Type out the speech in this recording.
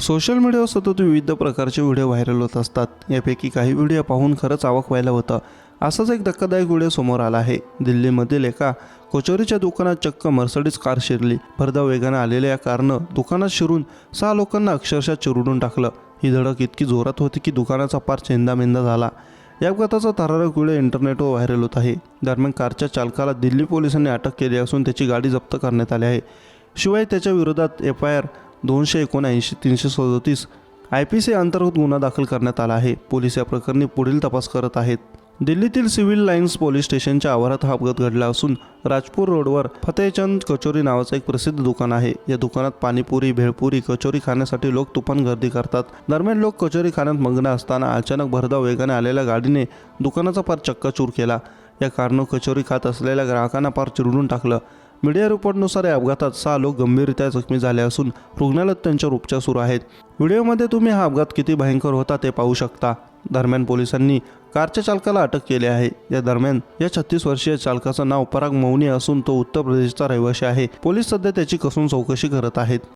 Social मीडियावर सतत विविध प्रकारचे व्हिडिओ व्हायरल होत असतात. यापैकी काही व्हिडिओ पाहून खरंच आवक व्हायला होतं. असाच एक धक्कादायक व्हिडिओ समोर आला आहे. दिल्लीमधील एका कोचोरीच्या दुकानात चक्क मर्सडीज कार शिरली. भरधाव वेगानं आलेल्या या कारनं दुकानात शिरून सहा लोकांना अक्षरशः चिरडून टाकलं. ही धडक इतकी जोरात होती की दुकानाचा पार चेंदामेंदा झाला. या अपघाताचा थरारक व्हिडिओ इंटरनेटवर व्हायरल होत आहे. दरम्यान कारच्या चालकाला दिल्ली पोलिसांनी अटक केली असून त्याची गाडी जप्त करण्यात आली आहे. शिवाय त्याच्या विरोधात एफ आय आर दोनशे एकोणऐंशी तीनशे सदतीस आय पी सी अंतर्गत गुन्हा दाखल करण्यात आला आहे. पोलीस या प्रकरणी पुढील तपास करत आहेत. दिल्लीतील सिव्हिल लाईन्स पोलीस स्टेशनच्या आवारात हा अपघात घडला असून राजपूर रोडवर फतेहचंद कचोरी नावाचं एक प्रसिद्ध दुकान आहे. या दुकानात पाणीपुरी भेळपुरी कचोरी खाण्यासाठी लोक तुफान गर्दी करतात. दरम्यान लोक कचोरी खाण्यात मग्न असताना अचानक भरधाव वेगाने आलेल्या गाडीने दुकानाचा पार चक्काचूर केला. या कारणानं कचोरी खात असलेल्या ग्राहकांना पार चिरडून टाकलं. मीडिया रिपोर्टनुसार या अपघातात सहा लोक गंभीररित्या जखमी झाले असून रुग्णालयात त्यांच्यावर उपचार सुरू आहेत. व्हिडिओमध्ये तुम्ही हा अपघात किती भयंकर होता ते पाहू शकता. दरम्यान पोलिसांनी कारच्या चालकाला अटक केली आहे. या दरम्यान या छत्तीस वर्षीय चालकाचं नाव पराग मौनी असून तो उत्तर प्रदेशचा रहिवासी आहे. पोलीस सध्या त्याची कसून चौकशी करत आहेत.